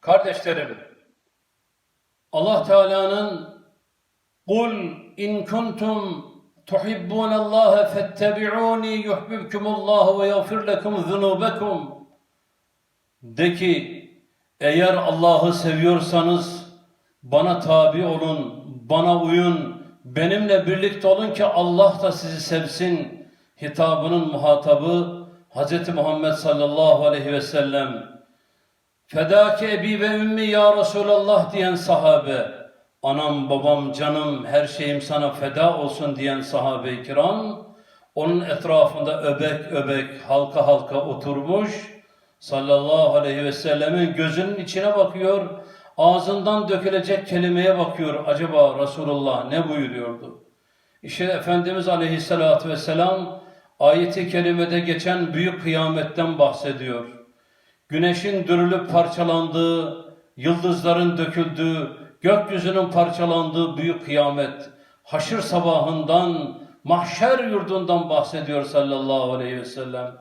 Kardeşlerim, Allah Teala'nın Kul in kuntum tuhibbunallaha fettebi'uni yuhibbukumullahu ve yaghfir lekum zunubakum de ki eğer Allah'ı seviyorsanız bana tabi olun, bana uyun, benimle birlikte olun ki Allah da sizi sevsin. Hitabının muhatabı Hz. Muhammed sallallahu aleyhi ve sellem. Fedaki ebi ve ümmi ya Resulallah diyen sahabe, anam babam canım her şeyim sana feda olsun diyen sahabe-i kiram, onun etrafında öbek öbek halka halka oturmuş, sallallahu aleyhi ve sellemin gözünün içine bakıyor, ağzından dökülecek kelimeye bakıyor. Acaba Resulullah ne buyuruyordu? İşte Efendimiz aleyhissalatü vesselam ayeti kerimede geçen büyük kıyametten bahsediyor güneşin dürülüp parçalandığı, yıldızların döküldüğü, gökyüzünün parçalandığı büyük kıyamet, haşır sabahından, mahşer yurdundan bahsediyor sallallahu aleyhi ve sellem.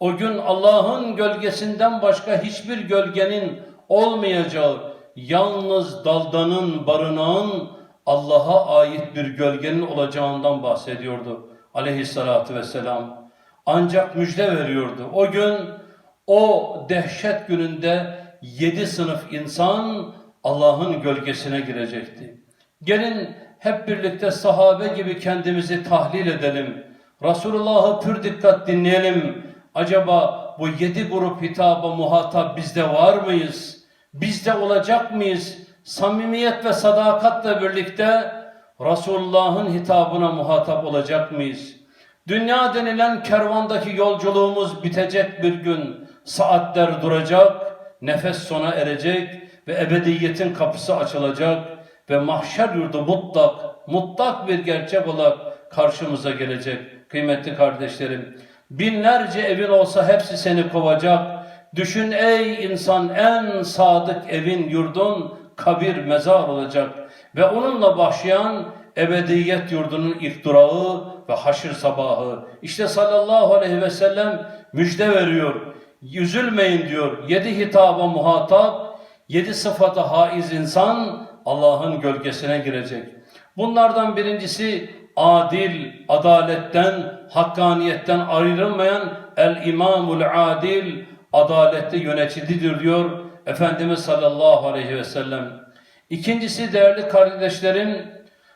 O gün Allah'ın gölgesinden başka hiçbir gölgenin olmayacağı, yalnız daldanın, barınağın Allah'a ait bir gölgenin olacağından bahsediyordu aleyhissalatü vesselam. Ancak müjde veriyordu. O gün o dehşet gününde yedi sınıf insan Allah'ın gölgesine girecekti. Gelin hep birlikte sahabe gibi kendimizi tahlil edelim. Resulullah'ı pür dikkat dinleyelim. Acaba bu yedi grup hitaba muhatap bizde var mıyız? Bizde olacak mıyız? Samimiyet ve sadakatle birlikte Resulullah'ın hitabına muhatap olacak mıyız? Dünya denilen kervandaki yolculuğumuz bitecek bir gün. Saatler duracak, nefes sona erecek ve ebediyetin kapısı açılacak ve mahşer yurdu mutlak, mutlak bir gerçek olarak karşımıza gelecek. Kıymetli kardeşlerim, binlerce evin olsa hepsi seni kovacak. Düşün ey insan en sadık evin yurdun kabir mezar olacak ve onunla başlayan ebediyet yurdunun ilk durağı ve haşır sabahı. İşte sallallahu aleyhi ve sellem müjde veriyor Üzülmeyin diyor. Yedi hitaba muhatap, yedi sıfata haiz insan Allah'ın gölgesine girecek. Bunlardan birincisi adil, adaletten, hakkaniyetten ayrılmayan el imamul adil, adaletli yöneticidir diyor Efendimiz sallallahu aleyhi ve sellem. İkincisi değerli kardeşlerim,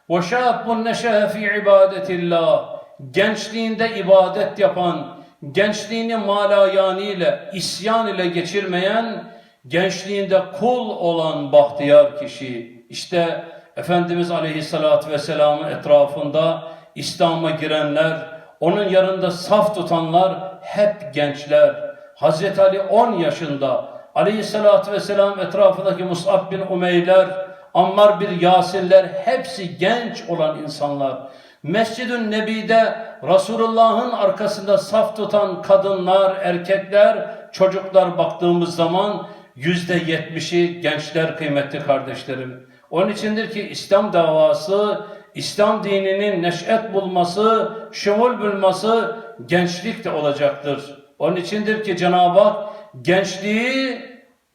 وَشَابٌ نَشَهَ فِي عِبَادَةِ اللّٰهِ Gençliğinde ibadet yapan, gençliğini malayaniyle, isyan ile geçirmeyen, gençliğinde kul olan bahtiyar kişi. İşte Efendimiz Aleyhisselatü Vesselam'ın etrafında İslam'a girenler, onun yanında saf tutanlar hep gençler. Hazreti Ali 10 yaşında, Aleyhisselatü Vesselam etrafındaki Mus'ab bin Umeyler, Ammar bir Yasinler hepsi genç olan insanlar. Mescid-ü Nebi'de Resulullah'ın arkasında saf tutan kadınlar, erkekler, çocuklar baktığımız zaman yüzde yetmişi gençler kıymetli kardeşlerim. Onun içindir ki İslam davası, İslam dininin neşet bulması, şumul bulması gençlik de olacaktır. Onun içindir ki Cenab-ı Hak gençliği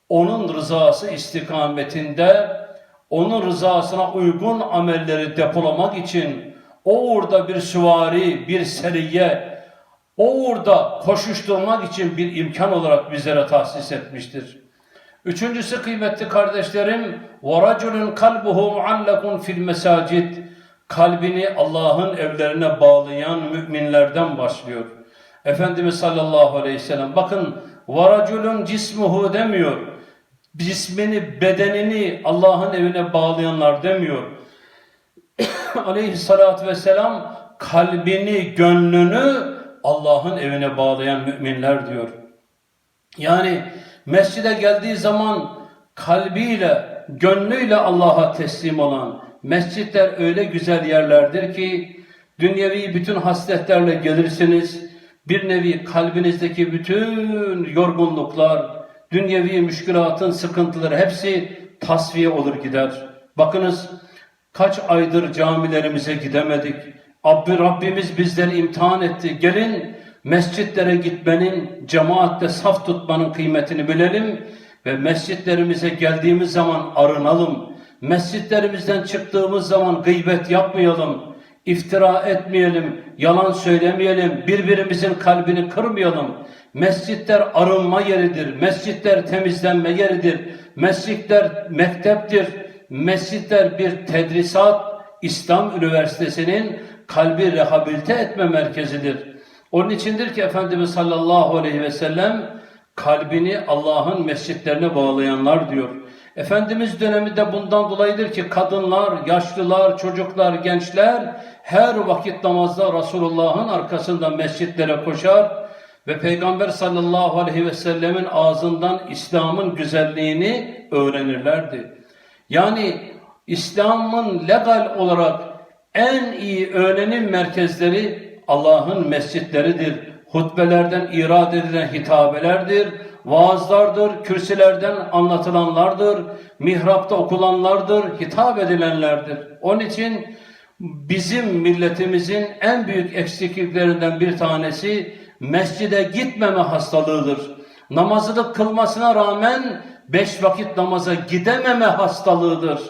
onun rızası istikametinde onun rızasına uygun amelleri depolamak için o uğurda bir süvari, bir seriye, o uğurda koşuşturmak için bir imkan olarak bizlere tahsis etmiştir. Üçüncüsü kıymetli kardeşlerim, وَرَجُلٌ kalbuhu muallakun fil mesacid Kalbini Allah'ın evlerine bağlayan müminlerden başlıyor. Efendimiz sallallahu aleyhi ve sellem bakın وَرَجُلٌ cismuhu demiyor cismini, bedenini Allah'ın evine bağlayanlar demiyor. Aleyhissalatü vesselam kalbini, gönlünü Allah'ın evine bağlayan müminler diyor. Yani mescide geldiği zaman kalbiyle, gönlüyle Allah'a teslim olan mescitler öyle güzel yerlerdir ki dünyevi bütün hasletlerle gelirsiniz. Bir nevi kalbinizdeki bütün yorgunluklar, dünyevi müşkülatın sıkıntıları hepsi tasfiye olur gider. Bakınız kaç aydır camilerimize gidemedik. Rabbi, Rabbimiz bizleri imtihan etti. Gelin mescitlere gitmenin, cemaatle saf tutmanın kıymetini bilelim ve mescitlerimize geldiğimiz zaman arınalım. Mescitlerimizden çıktığımız zaman gıybet yapmayalım, iftira etmeyelim, yalan söylemeyelim, birbirimizin kalbini kırmayalım. Mescitler arınma yeridir, mescitler temizlenme yeridir, mescitler mekteptir, mescitler bir tedrisat, İslam Üniversitesi'nin kalbi rehabilite etme merkezidir. Onun içindir ki Efendimiz sallallahu aleyhi ve sellem kalbini Allah'ın mescitlerine bağlayanlar diyor. Efendimiz döneminde bundan dolayıdır ki kadınlar, yaşlılar, çocuklar, gençler her vakit namazda Resulullah'ın arkasında mescitlere koşar ve Peygamber sallallahu aleyhi ve sellemin ağzından İslam'ın güzelliğini öğrenirlerdi. Yani İslam'ın legal olarak en iyi öğrenim merkezleri Allah'ın mescitleridir. Hutbelerden irad edilen hitabelerdir, vaazlardır, kürsülerden anlatılanlardır, mihrapta okulanlardır, hitap edilenlerdir. Onun için bizim milletimizin en büyük eksikliklerinden bir tanesi mescide gitmeme hastalığıdır. Namazını kılmasına rağmen beş vakit namaza gidememe hastalığıdır.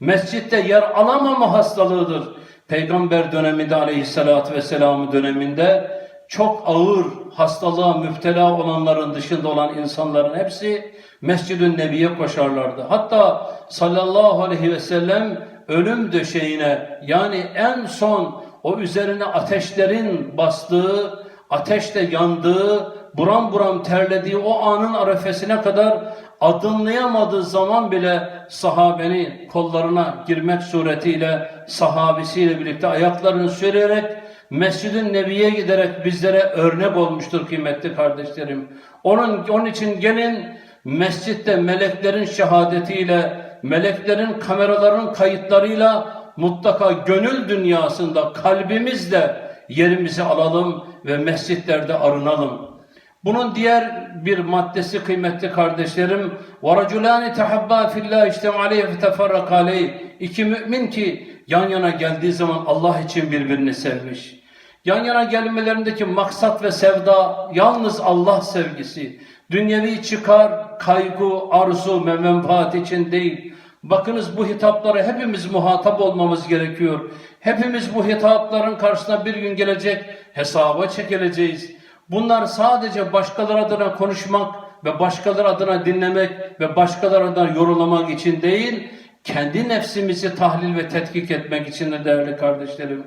Mescitte yer alamama hastalığıdır. Peygamber döneminde aleyhissalatü vesselam döneminde çok ağır hastalığa müptela olanların dışında olan insanların hepsi Mescid-i Nebi'ye koşarlardı. Hatta sallallahu aleyhi ve sellem ölüm döşeğine yani en son o üzerine ateşlerin bastığı, ateşte yandığı, buram buram terlediği o anın arefesine kadar adımlayamadığı zaman bile sahabeni kollarına girmek suretiyle sahabisiyle birlikte ayaklarını sürerek Mescid-i Nebi'ye giderek bizlere örnek olmuştur kıymetli kardeşlerim. Onun, onun için gelin mescitte meleklerin şehadetiyle, meleklerin kameraların kayıtlarıyla mutlaka gönül dünyasında kalbimizle yerimizi alalım ve mescitlerde arınalım. Bunun diğer bir maddesi kıymetli kardeşlerim وَرَجُلَانِ تَحَبَّا فِي اللّٰهِ اِجْتَمْ عَلَيْهِ فَتَفَرَّقَ عَلَيْهِ İki mümin ki yan yana geldiği zaman Allah için birbirini sevmiş. Yan yana gelmelerindeki maksat ve sevda yalnız Allah sevgisi. Dünyevi çıkar, kaygı, arzu ve menfaat için değil. Bakınız bu hitaplara hepimiz muhatap olmamız gerekiyor. Hepimiz bu hitapların karşısına bir gün gelecek, hesaba çekileceğiz. Bunlar sadece başkaları adına konuşmak ve başkaları adına dinlemek ve başkaları adına yorumlamak için değil, kendi nefsimizi tahlil ve tetkik etmek için de değerli kardeşlerim.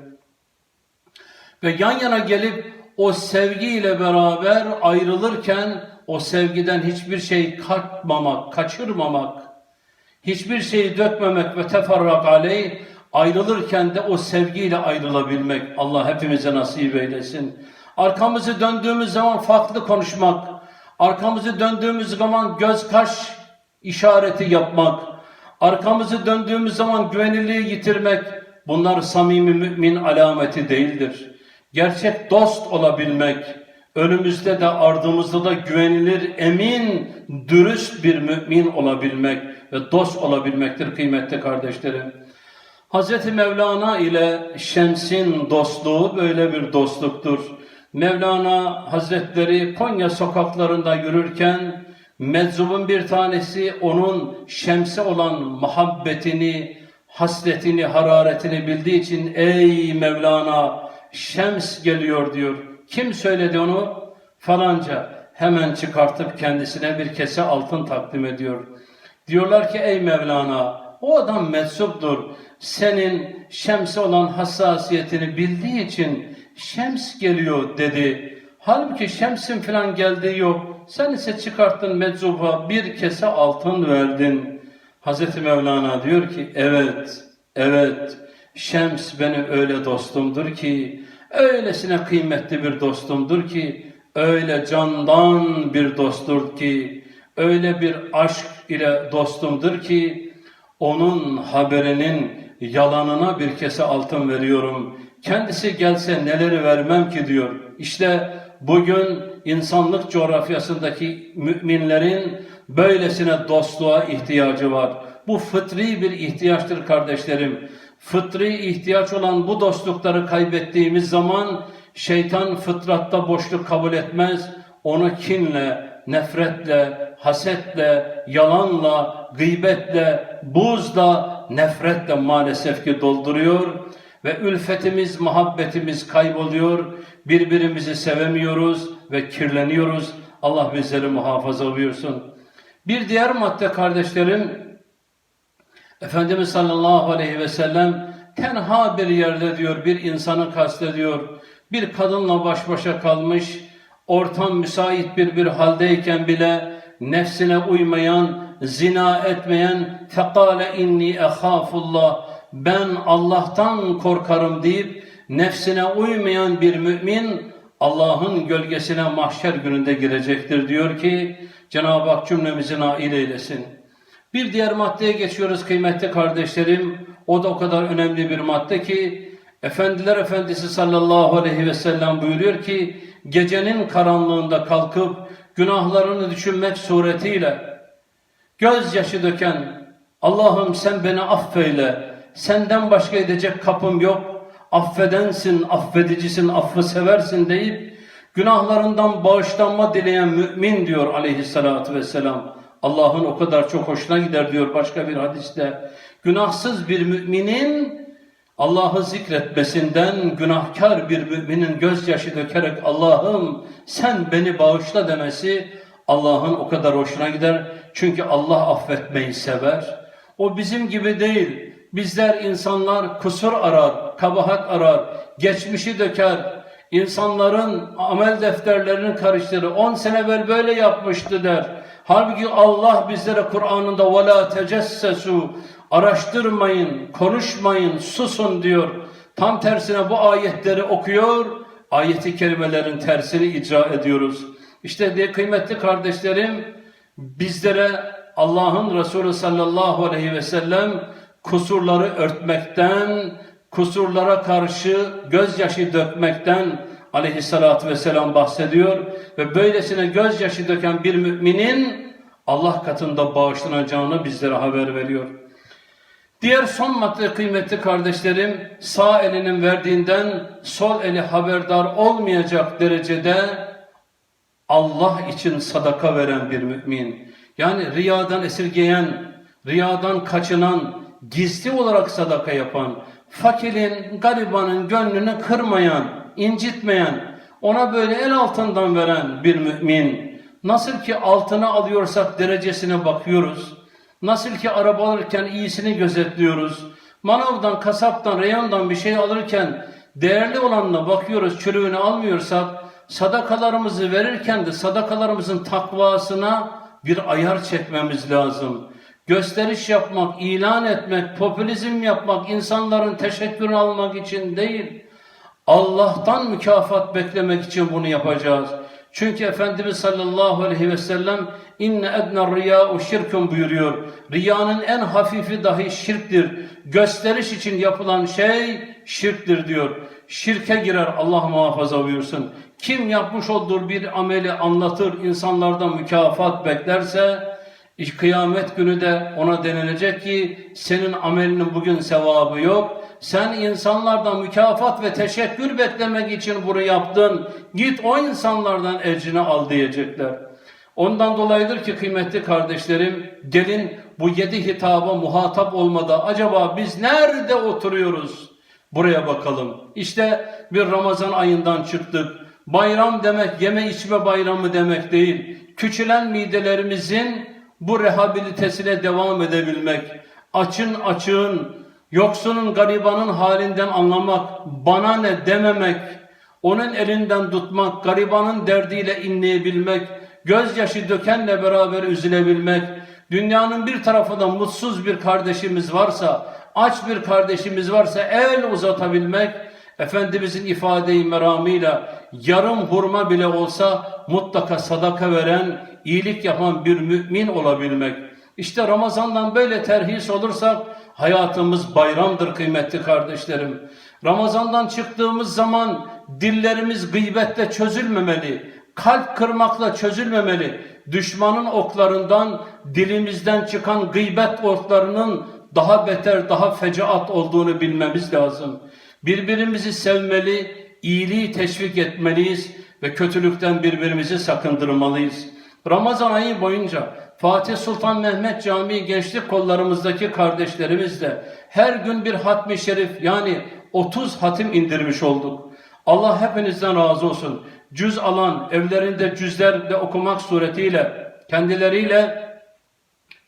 Ve yan yana gelip o sevgiyle beraber ayrılırken o sevgiden hiçbir şey katmamak, kaçırmamak, hiçbir şeyi dökmemek ve teferrak aleyh ayrılırken de o sevgiyle ayrılabilmek Allah hepimize nasip eylesin. Arkamızı döndüğümüz zaman farklı konuşmak, arkamızı döndüğümüz zaman göz kaş işareti yapmak, arkamızı döndüğümüz zaman güvenilirliği yitirmek bunlar samimi mümin alameti değildir. Gerçek dost olabilmek, önümüzde de ardımızda da güvenilir, emin, dürüst bir mümin olabilmek ve dost olabilmektir kıymetli kardeşlerim. Hz. Mevlana ile Şems'in dostluğu böyle bir dostluktur. Mevlana Hazretleri Konya sokaklarında yürürken meczubun bir tanesi onun Şems'e olan muhabbetini, hasretini, hararetini bildiği için ey Mevlana Şems geliyor diyor. Kim söyledi onu? Falanca hemen çıkartıp kendisine bir kese altın takdim ediyor. Diyorlar ki ey Mevlana o adam meczuptur. Senin Şems'e olan hassasiyetini bildiği için Şems geliyor dedi. Halbuki Şems'in falan geldiği yok. Sen ise çıkarttın meczuba bir kese altın verdin. Hazreti Mevlana diyor ki evet, evet Şems benim öyle dostumdur ki, öylesine kıymetli bir dostumdur ki, öyle candan bir dosttur ki, öyle bir aşk ile dostumdur ki, onun haberinin yalanına bir kese altın veriyorum. Kendisi gelse neleri vermem ki diyor. İşte bugün insanlık coğrafyasındaki müminlerin böylesine dostluğa ihtiyacı var. Bu fıtri bir ihtiyaçtır kardeşlerim. Fıtri ihtiyaç olan bu dostlukları kaybettiğimiz zaman şeytan fıtratta boşluk kabul etmez. Onu kinle, nefretle, hasetle, yalanla, gıybetle, buzla, nefretle maalesef ki dolduruyor ve ülfetimiz, muhabbetimiz kayboluyor. Birbirimizi sevemiyoruz ve kirleniyoruz. Allah bizleri muhafaza buyursun. Bir diğer madde kardeşlerim, Efendimiz sallallahu aleyhi ve sellem tenha bir yerde diyor bir insanı kastediyor. Bir kadınla baş başa kalmış, ortam müsait bir bir haldeyken bile nefsine uymayan, zina etmeyen fekale inni ehafullah ben Allah'tan korkarım deyip nefsine uymayan bir mümin Allah'ın gölgesine mahşer gününde girecektir diyor ki Cenab-ı Hak cümlemizi nail eylesin. Bir diğer maddeye geçiyoruz kıymetli kardeşlerim. O da o kadar önemli bir madde ki Efendiler Efendisi sallallahu aleyhi ve sellem buyuruyor ki gecenin karanlığında kalkıp günahlarını düşünmek suretiyle gözyaşı döken Allah'ım sen beni affeyle senden başka edecek kapım yok affedensin affedicisin affı seversin deyip günahlarından bağışlanma dileyen mümin diyor aleyhissalatü vesselam. Allah'ın o kadar çok hoşuna gider diyor başka bir hadiste. Günahsız bir müminin Allah'ı zikretmesinden günahkar bir müminin gözyaşı dökerek Allah'ım sen beni bağışla demesi Allah'ın o kadar hoşuna gider. Çünkü Allah affetmeyi sever. O bizim gibi değil Bizler insanlar kusur arar, kabahat arar, geçmişi döker. İnsanların amel defterlerini karıştırır. 10 sene evvel böyle yapmıştı der. Halbuki Allah bizlere Kur'an'ında وَلَا تَجَسَّسُوا Araştırmayın, konuşmayın, susun diyor. Tam tersine bu ayetleri okuyor, ayeti kerimelerin tersini icra ediyoruz. İşte diye kıymetli kardeşlerim, bizlere Allah'ın Resulü sallallahu aleyhi ve sellem kusurları örtmekten, kusurlara karşı gözyaşı dökmekten aleyhissalatü vesselam bahsediyor. Ve böylesine gözyaşı döken bir müminin Allah katında bağışlanacağını bizlere haber veriyor. Diğer son madde kıymetli kardeşlerim, sağ elinin verdiğinden sol eli haberdar olmayacak derecede Allah için sadaka veren bir mümin. Yani riyadan esirgeyen, riyadan kaçınan, gizli olarak sadaka yapan, fakirin, garibanın gönlünü kırmayan, incitmeyen, ona böyle el altından veren bir mümin. Nasıl ki altını alıyorsak derecesine bakıyoruz. Nasıl ki araba alırken iyisini gözetliyoruz. Manavdan, kasaptan, reyondan bir şey alırken değerli olanına bakıyoruz, çürüğünü almıyorsak, sadakalarımızı verirken de sadakalarımızın takvasına bir ayar çekmemiz lazım. Gösteriş yapmak, ilan etmek, popülizm yapmak, insanların teşekkürünü almak için değil, Allah'tan mükafat beklemek için bunu yapacağız. Çünkü Efendimiz sallallahu aleyhi ve sellem inne edna riya'u şirkun buyuruyor. Riyanın en hafifi dahi şirktir. Gösteriş için yapılan şey şirktir diyor. Şirke girer Allah muhafaza buyursun. Kim yapmış olduğu bir ameli anlatır, insanlardan mükafat beklerse İş kıyamet günü de ona denilecek ki senin amelinin bugün sevabı yok. Sen insanlardan mükafat ve teşekkür beklemek için bunu yaptın. Git o insanlardan ecrini al diyecekler. Ondan dolayıdır ki kıymetli kardeşlerim gelin bu yedi hitaba muhatap olmada acaba biz nerede oturuyoruz? Buraya bakalım. İşte bir Ramazan ayından çıktık. Bayram demek yeme içme bayramı demek değil. Küçülen midelerimizin bu rehabilitesine devam edebilmek, açın açığın, yoksunun garibanın halinden anlamak, bana ne dememek, onun elinden tutmak, garibanın derdiyle inleyebilmek, gözyaşı dökenle beraber üzülebilmek, dünyanın bir tarafında mutsuz bir kardeşimiz varsa, aç bir kardeşimiz varsa el uzatabilmek, Efendimizin ifadeyi meramıyla yarım hurma bile olsa mutlaka sadaka veren, iyilik yapan bir mümin olabilmek. İşte Ramazan'dan böyle terhis olursak hayatımız bayramdır kıymetli kardeşlerim. Ramazan'dan çıktığımız zaman dillerimiz gıybetle çözülmemeli, kalp kırmakla çözülmemeli. Düşmanın oklarından dilimizden çıkan gıybet oklarının daha beter, daha fecaat olduğunu bilmemiz lazım. Birbirimizi sevmeli, iyiliği teşvik etmeliyiz ve kötülükten birbirimizi sakındırmalıyız. Ramazan ayı boyunca Fatih Sultan Mehmet Camii gençlik kollarımızdaki kardeşlerimizle her gün bir hatmi şerif yani 30 hatim indirmiş olduk. Allah hepinizden razı olsun. Cüz alan, evlerinde cüzlerle okumak suretiyle, kendileriyle,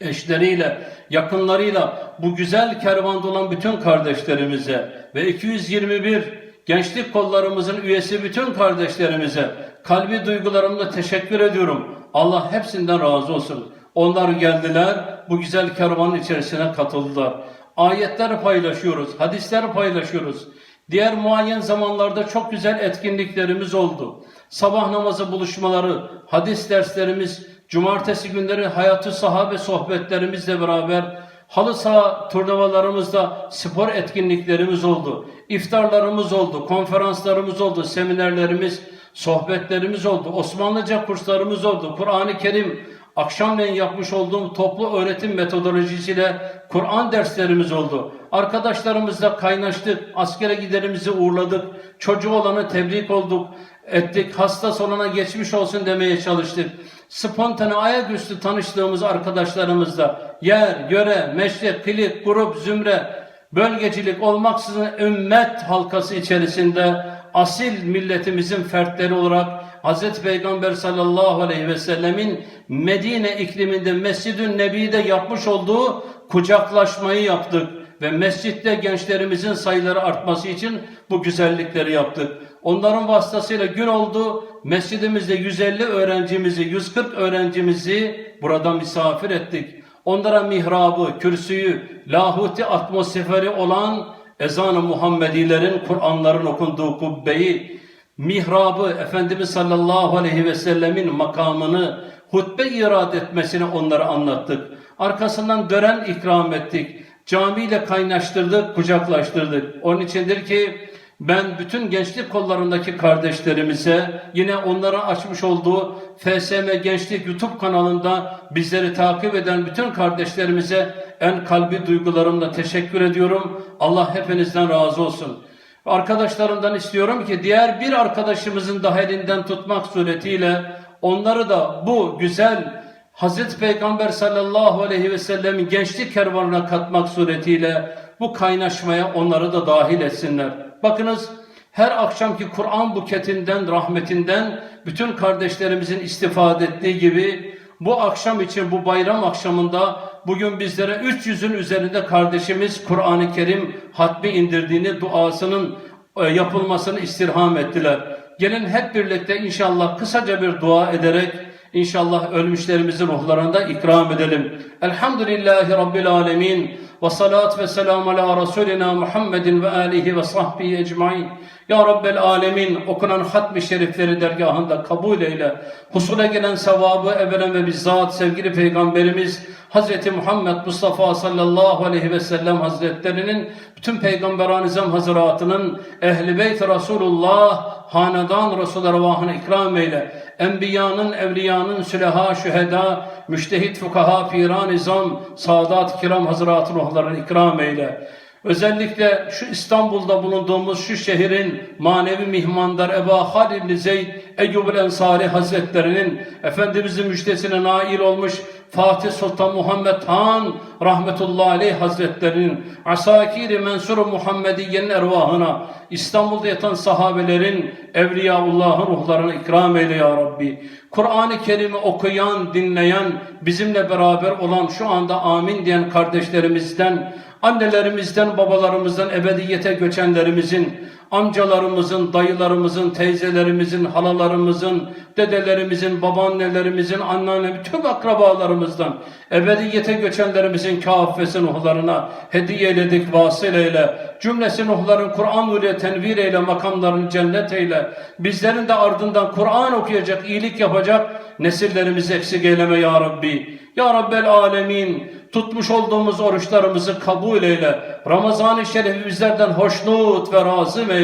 eşleriyle, yakınlarıyla bu güzel kervanda olan bütün kardeşlerimize ve 221 gençlik kollarımızın üyesi bütün kardeşlerimize kalbi duygularımla teşekkür ediyorum. Allah hepsinden razı olsun. Onlar geldiler, bu güzel kervanın içerisine katıldılar. Ayetler paylaşıyoruz, hadisler paylaşıyoruz. Diğer muayyen zamanlarda çok güzel etkinliklerimiz oldu. Sabah namazı buluşmaları, hadis derslerimiz, cumartesi günleri hayatı sahabe sohbetlerimizle beraber halı saha turnuvalarımızda spor etkinliklerimiz oldu. İftarlarımız oldu, konferanslarımız oldu, seminerlerimiz, sohbetlerimiz oldu. Osmanlıca kurslarımız oldu. Kur'an-ı Kerim akşamleyin yapmış olduğum toplu öğretim metodolojisiyle Kur'an derslerimiz oldu. Arkadaşlarımızla kaynaştık, askere giderimizi uğurladık, çocuğu olanı tebrik olduk, ettik, hasta olana geçmiş olsun demeye çalıştık. Spontane ayaküstü tanıştığımız arkadaşlarımızla yer, göre, meşrep, kilit, grup, zümre, bölgecilik olmaksızın ümmet halkası içerisinde asil milletimizin fertleri olarak Hz. Peygamber sallallahu aleyhi ve sellemin Medine ikliminde Mescid-ü Nebi'de yapmış olduğu kucaklaşmayı yaptık ve mescitte gençlerimizin sayıları artması için bu güzellikleri yaptık. Onların vasıtasıyla gün oldu. Mescidimizde 150 öğrencimizi, 140 öğrencimizi burada misafir ettik. Onlara mihrabı, kürsüyü, lahuti atmosferi olan ezan-ı Muhammedilerin, Kur'anların okunduğu kubbeyi, mihrabı, Efendimiz sallallahu aleyhi ve sellemin makamını, hutbe irad etmesini onlara anlattık. Arkasından dören ikram ettik. Camiyle kaynaştırdık, kucaklaştırdık. Onun içindir ki ben bütün gençlik kollarındaki kardeşlerimize yine onlara açmış olduğu FSM Gençlik YouTube kanalında bizleri takip eden bütün kardeşlerimize en kalbi duygularımla teşekkür ediyorum. Allah hepinizden razı olsun. Arkadaşlarımdan istiyorum ki diğer bir arkadaşımızın daha elinden tutmak suretiyle onları da bu güzel Hazreti Peygamber sallallahu aleyhi ve sellemin gençlik kervanına katmak suretiyle bu kaynaşmaya onları da dahil etsinler. Bakınız her akşamki Kur'an buketinden, rahmetinden bütün kardeşlerimizin istifade ettiği gibi bu akşam için bu bayram akşamında bugün bizlere 300'ün üzerinde kardeşimiz Kur'an-ı Kerim hatmi indirdiğini, duasının e, yapılmasını istirham ettiler. Gelin hep birlikte inşallah kısaca bir dua ederek İnşallah ölmüşlerimizin ruhlarında ikram edelim. Elhamdülillahi Rabbil alemin. Ve salat ve selam ala Resulina Muhammedin ve alihi ve sahbihi ecmain. Ya Rabbel alemin okunan hatmi şerifleri dergahında kabul eyle. Husule gelen sevabı evvelen ve bizzat sevgili Peygamberimiz Hazreti Muhammed Mustafa sallallahu aleyhi ve sellem Hazretlerinin bütün Peygamber-i Nizam Hazretlerinin Ehl-i Beyt Resulullah hanedan Resul ervahına ikram eyle. Enbiyanın, evliyanın, süleha, şüheda, müştehit, fukaha, piran, nizam, saadat, kiram, hazırat ruhlarını ikram eyle. Özellikle şu İstanbul'da bulunduğumuz şu şehrin manevi mihmandar Eba Halid ibn Zeyd Eyyub Ensari Hazretlerinin Efendimizin müjdesine nail olmuş Fatih Sultan Muhammed Han rahmetullahi aleyh hazretlerinin asakiri mensuru Muhammediye'nin ervahına İstanbul'da yatan sahabelerin Evliyaullah'ın ruhlarına ikram eyle ya Rabbi. Kur'an-ı Kerim'i okuyan, dinleyen, bizimle beraber olan şu anda amin diyen kardeşlerimizden, annelerimizden, babalarımızdan, ebediyete göçenlerimizin, amcalarımızın, dayılarımızın, teyzelerimizin, halalarımızın, dedelerimizin, babaannelerimizin, anneanne, tüm akrabalarımızdan, ebediyete göçenlerimizin kafesi nuhlarına hediye eyledik vasıl eyle. Cümlesi nuhların Kur'an ile tenvir eyle, makamlarını cennet eyle. Bizlerin de ardından Kur'an okuyacak, iyilik yapacak nesillerimizi eksik eyleme ya Rabbi. Ya Rabbel Alemin tutmuş olduğumuz oruçlarımızı kabul eyle. Ramazan-ı Şerif'i bizlerden hoşnut ve razı eyle.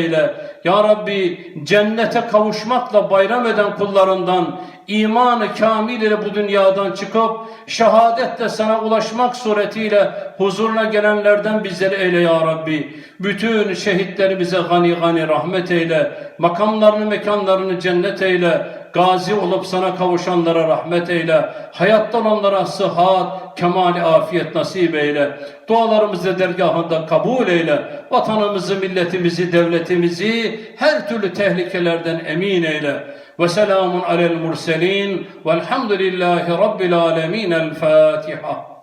Ya Rabbi cennete kavuşmakla bayram eden kullarından imanı kamil ile bu dünyadan çıkıp şehadetle sana ulaşmak suretiyle huzuruna gelenlerden bizleri eyle ya Rabbi. Bütün şehitlerimize gani gani rahmet eyle. Makamlarını mekanlarını cennet eyle. Gazi olup sana kavuşanlara rahmet eyle. Hayatta olanlara sıhhat, kemali afiyet nasip eyle. Dualarımızı dergahında kabul eyle. Vatanımızı, milletimizi, devletimizi her türlü tehlikelerden emin eyle. Ve selamun alel murselin velhamdülillahi rabbil alemin. El Fatiha.